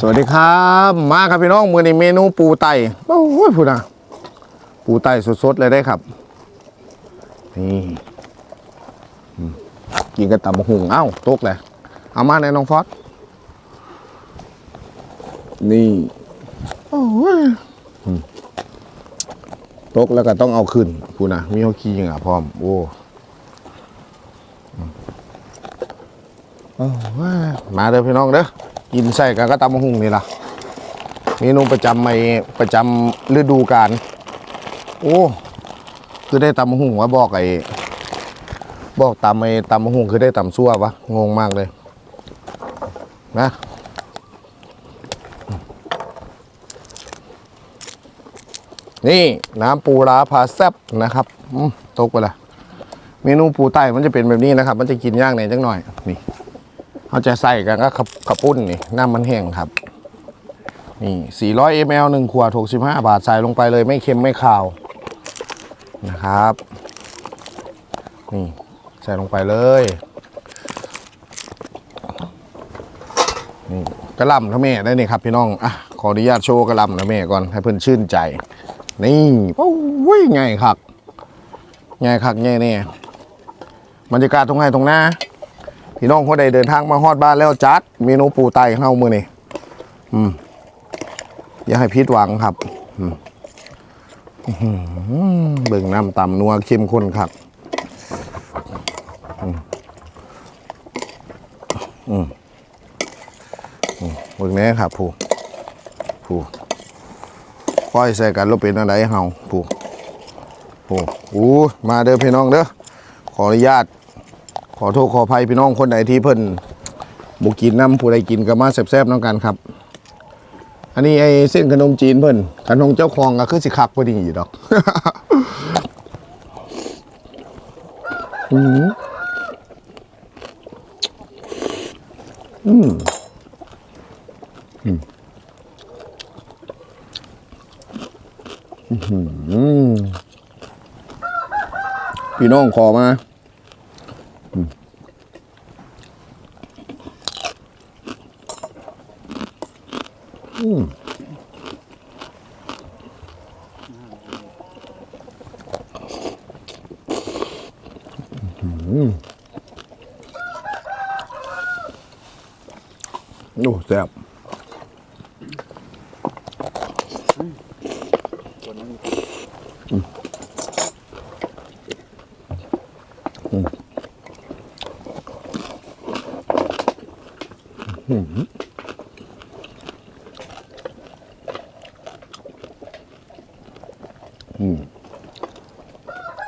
สวัสดีครับ มาครับพี่น้องมือนี้เมนูปูไตโอ้ยพูดนะปูไตสดๆเลยได้ครับ นี่อืมกินกันตำบักหุงเอ้าตกเลยเอามาในน้องฟอสนี่โอ้ยอืมตกแล้วก็ต้องเอาขึ้นพูดนะมีเอาขี้อะพร้อม โอ้อืมโอ้ยมาเด้อพี่น้องเด้อ กินใส่กันก็ตำมะฮุ่งนี่ล่ะเมนูประจำไม่ประจำฤดูกาลโอ้คือได้ตำมะฮุ่งวะบอกไอ้บอกตำไอ้ตำมะฮุ่งคือได้ตำซั่ววะงงมากเลยนะนี่น้ำปูร้าพาแซบนะครับตกไปละเมนูปูใต้มันจะเป็นแบบนี้นะครับ มันจะกินย่างในอยจังหน่อยนี่ เขาจะใส่กันก็ขับขับปุ้นนี่น้ำมันแห้งครับ นี่ 400 ml 1ขวด65 บาท ใส่ลงไปเลยไม่เค็มไม่คาวนะครับ นี่ใส่ลงไปเลยนี่กระลำนะแม่ได้นี่ครับพี่น้องอะขออนุญาตโชว์กระลำนะแม่ก่อนให้เพื่อนชื่นใจ นี่โอ้ยไงครับไงครับไงเนี่ยบรรยากาศตรงไหนตรงหน้า พี่น้องคนใดเดินทางมาฮอดบ้านแล้วจัดเมนูปูไตเฮามือนี่อืมอย่าให้พิดหวังครับอืมอื้อหือเบิ่งน้ำตำนัวเข้มข้นครับอืมอืมอืมเบิ่งแนี้ครับผู้ผู้ค่อยใส่กันแล้วเป็นอะไรเฮาผู้ผู้อู้มาเด้อพี่น้องเด้อขออนุญาต อโทษขออภัยพี่น้องคนไหนที่เพิ่นบุกินน้ำผู้ใดกินก็มาแซ่บๆน้องกันครับ อันนี้ไอ้เส้นขนมจีนเพิ่นขนมเจ้าของก็คือสิคักพอดีอยู่ดอกอืมอืมอืมพี่น้องขอมา โอ้แซ่บ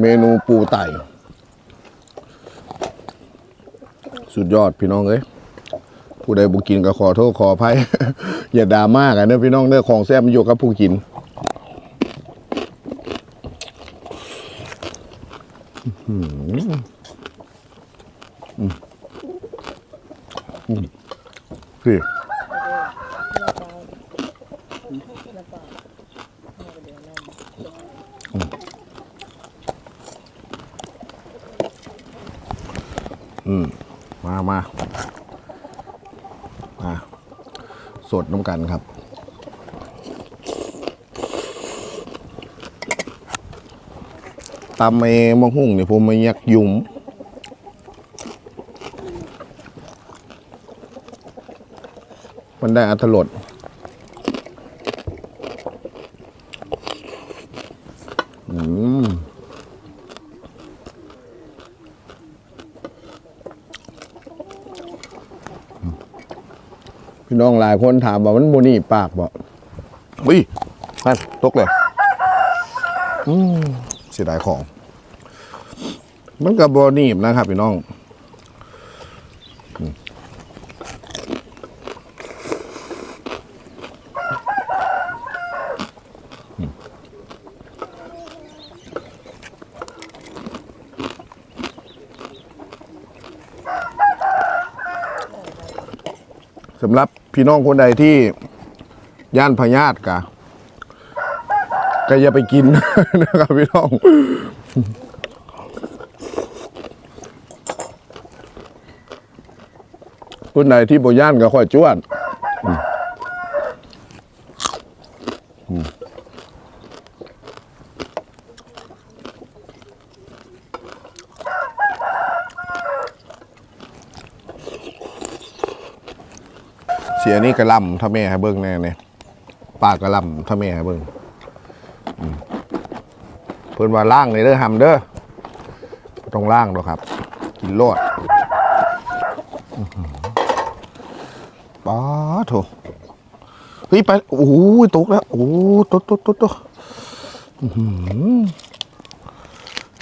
เมนูปูไต่ สุดยอดพี่น้องเอ้ยผู้ใดบุกินก็ขอโทษขออภัย อย่าดรามากันเด้อพี่น้องเด้อของแซ่บมันอยู่กับผู้กินอื้อหืออืม มามามาสดน้ำกันครับตำเอมะหุ่งเนี่ยผมมายักยุ่มมันได้อัตรส พี่น้องหลายคนถามว่ามันโบนี่ปากบ่อุ้ยนั่นตกเลยอืมเสียดายของ มันกับโบนี่นะครับพี่น้อง สำหรับพี่น้องคนใดที่ย่านพญาตกะก็อย่าไปกินนะครับพี่น้อง คนใดที่บ่ย่านก็ค่อยจวด เสียนี่กระลำถ้าแม่ให้เบิ่งแน่เนี่ยปลากระลำถ้าแม่ให้เบิ่งอืมเพิ่นว่าล่างเลยเด้อหำเด้อต้องล่างดอกครับ กินโลดอื้อหือป๊าโถเฮ้ยไปโอ้โหตกแล้วโอ้ตกตกตกตก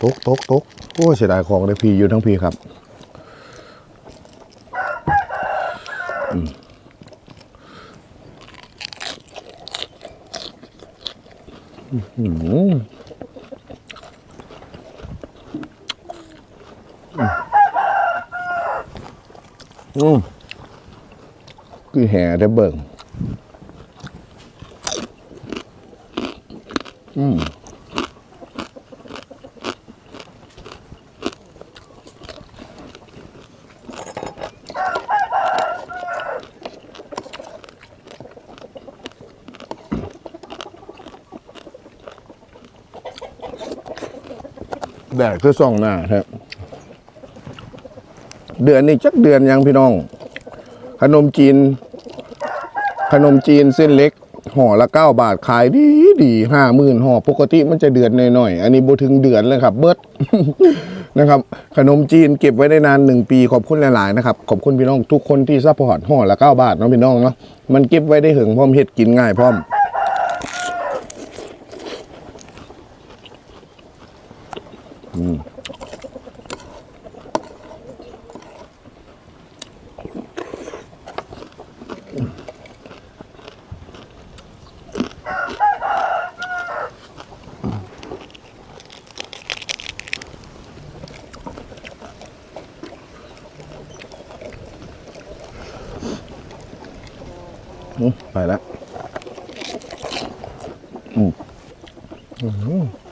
ตกตกตกโอ้ยเสียดายของเลยพี่อยู่ทั้งพี่ครับ อืม อืมคือแห่ได้เบิ่ง แดดคือส่องหน้าครับเดือนนี้จักเดือนยังพี่น้อง ขนมจีน ขนมจีนเส้นเล็กห่อละเก้าบาทขายดีดีห้าหมื่นห่อปกติมันจะเดือนหน่อยๆอันนี้บถึงเดือนเลยครับ เบิดนะครับ ขนมจีนเก็บไว้ได้นานหนึ่งปีขอบคุณหลายๆนะครับขอบคุณพี่น้องทุกคนที่ซัพพอร์ตห่อละเก้าบาทเนาะพี่น้องเนาะมันเก็บไว้ได้ถึงพร้อมเฮ็ดกินง่ายพร้อม อืมไปแล้ว อืม อืม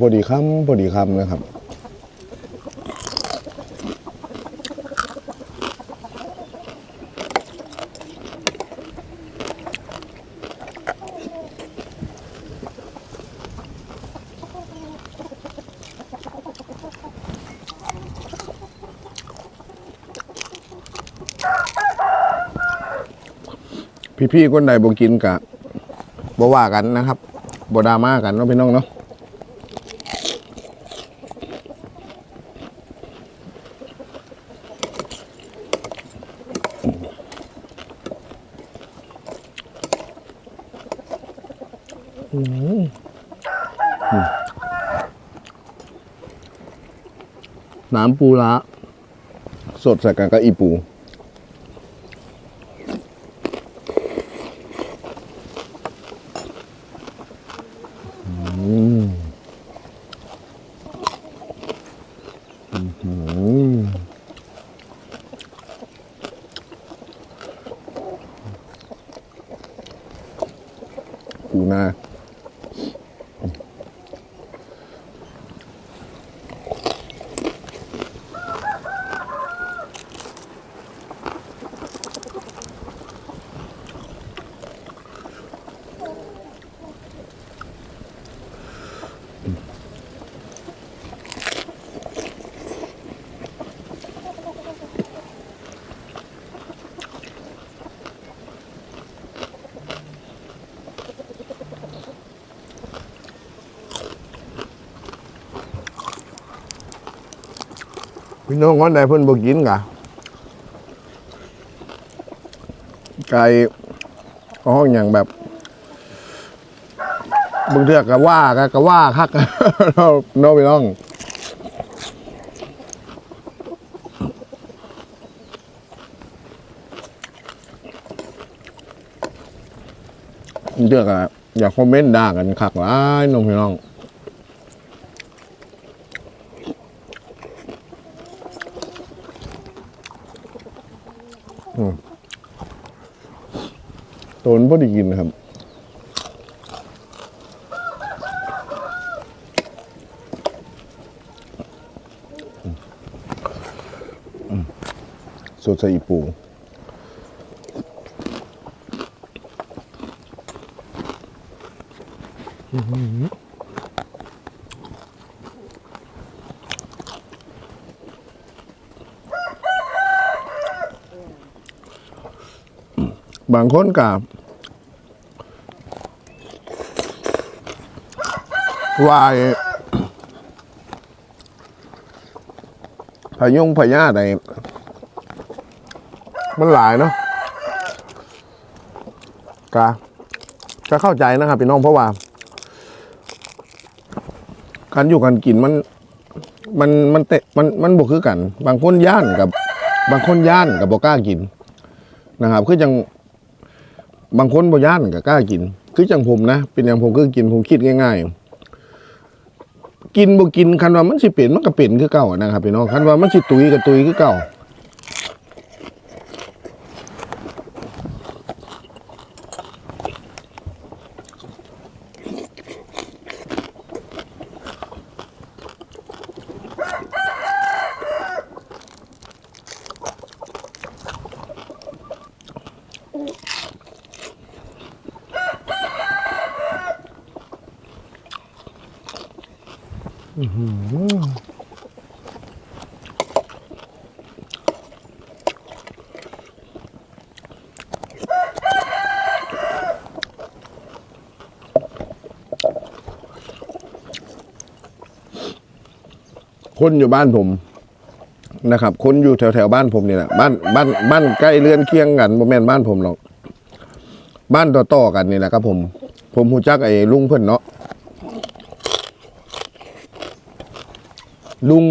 พอดีคำพอดีคำนะครับพี่ๆคนใดบ่กินกะบ่ว่ากันนะครับบ่ดราม่ากันเนาะพี่น้องเนาะ น้ำปูละสดใส่กันกับอีปูอืมอื้อหือปูนา พี่น้องคนใดเพิ่นบ่กินกะไก่ห้องอย่างแบบบางเทือกก็ว่ากะก็ว่าคักเราเนาะพี่น้องบางเทือกอะอยากคอมเมนต์ด่ากันคักหลายน้องพี่น้อง ตัวมันพอดีกินนะครับสดใส่อีปูบางคนกับ วายพยุงพญาอะไรมันหลายเนาะกะจะเข้าใจนะครับพี่น้องเพราะว่า การอยู่กันกินมันมันมันเตะมันมันบกคือกัน บางคนย่านกับบางคนย่านกับบอกล้ากินนะครับคือจังบางคนบ่ย่านก็กล้ากิน คือจังผมนะ เป็นอย่างผมก็กินผมคิดง่าย ๆ กินบ่กินคันว่ามันสิเป็นมันก็เป็นคือเก่านะครับพี่น้องคันว่ามันสิตุยก็ตุยคือเก่า คนอยู่บ้านผมนะครับ คนอยู่แถวแถวบ้านผมนี่แหละบ้านบ้านบ้านใกล้เรือนเคียงกันบ่แม่นบ้านผมหรอก บ้านต่อๆกันนี่แหละครับผม ผมหูจักไอ้ลุงเพิ่อนเนาะ ลุง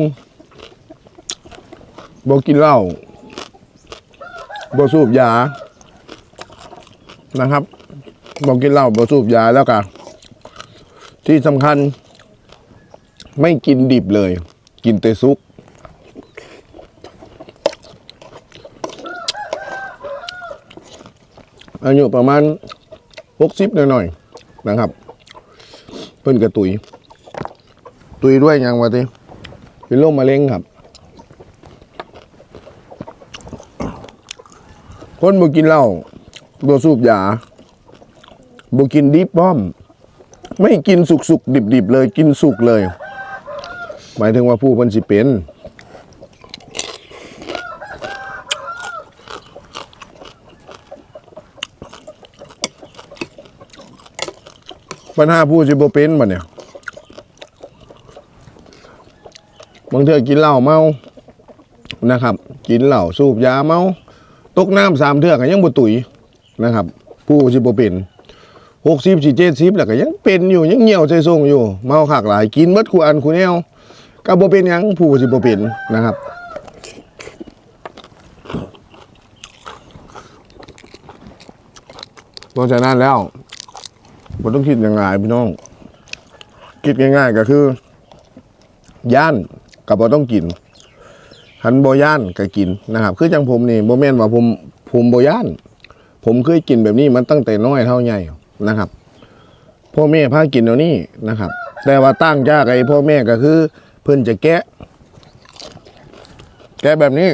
บ่กินเหล้าบ่สูบยา นะครับบ่กินเหล้าบ่สูบยาแล้วก็ที่สำคัญ ไม่กินดิบเลย กินแต่ซุก อายุประมาณหกสิบหน่อยๆนะครับ เพิ่นกระตุย ตุยด้วยยังวะที เป็นโรคมะเร็งครับ คนบ่กินเหล้าบ่สูบยาบ่กินดิบป้อม ไม่กินสุกๆดิบๆเลย กินสุกเลย หมายถึงว่าผู้พิ่นสิเป็นปัญหาผู้สิบ่เป็นบัดเนี่ย บางเทื่อกินเหล้าเมานะครับ กินเหล้าสูบยาเมาตกน้ำสามเทื่อก็ยังบ่ตุยนะครับ ผู้สิบ่เป็นหกสิบสี่เจ็ดสิบแล้วก็ยังเป็นอยู่ยังเหี่ยวใจทรงอยู่ เมาขากหลายกินเบิดคูอันคูแนวก็บ่เป็นยังผู้สิบ่เป็นนะครับเพราะฉะนั้นแล้วบ่ต้องคิดยังไงพี่น้องคิดง่ายๆก็คือย่าน กับบ่ต้องกินหันบ่ย่านก็กินนะครับ คือจังผมนี่บ่แม่นว่าผมผมบ่ย่าน ผมเคยกินแบบนี้มันตั้งแต่น้อยเท่าใหญ่นะครับพ่อแม่พากินเอานี่นะครับ แต่ว่าตั้งจากไอ้พ่อแม่ก็คือ เพิ่นจะแกะ แกะแบบนี้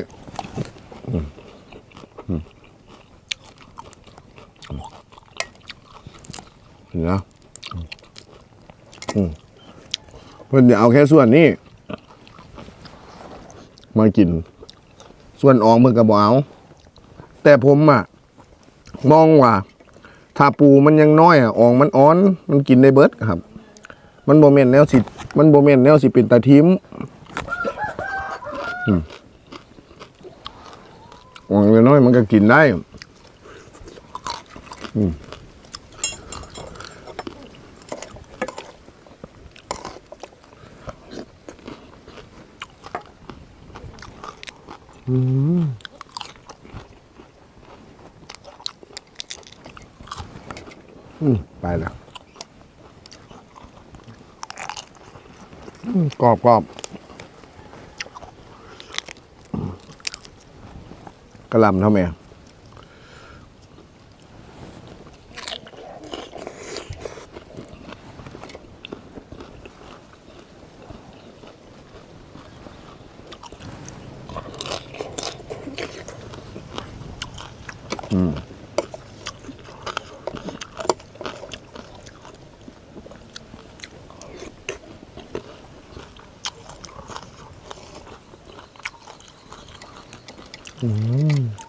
นะอืมเพิ่นจะเอาแค่ส่วนนี้ มากิน ส่วนอองเพิ่นก็บ่เอาแต่ผมอะมองว่าถ้าปูมันยังน้อยอะอองมันอ่อน มันกินได้เบิดครับ มันโมเมนแนวสิมันโมเมนแนวสิเป็นตาทิมอืมอองน้อยมันก็กินได้ อืม อืมอืมไปแล้วอืมกรอบกรอบกระลำเท่าไหร่ อืม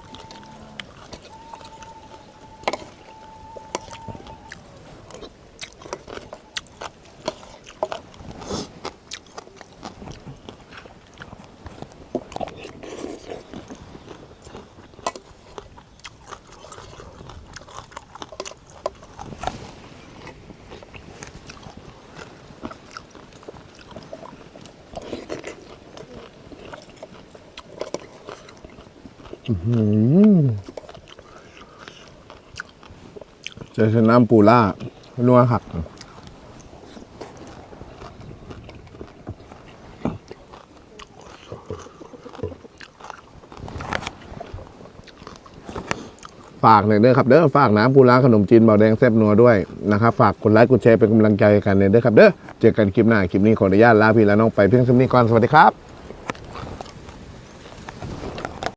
เจอน้ำปูล่านัวครับฝากหน่อยเด้อครับเด้อฝากน้ำปูร้าขนมจีนเบาแดงแซ่บนัวด้วยนะครับฝากกดไลค์กดแชร์เป็นกำลังใจกันเลยเด้อครับเด้อเจอกันคลิปหน้าคลิปนี้ขออนุญาตลาพี่และน้องไปเพียงเท่านี้ก่อนสวัสดีครับ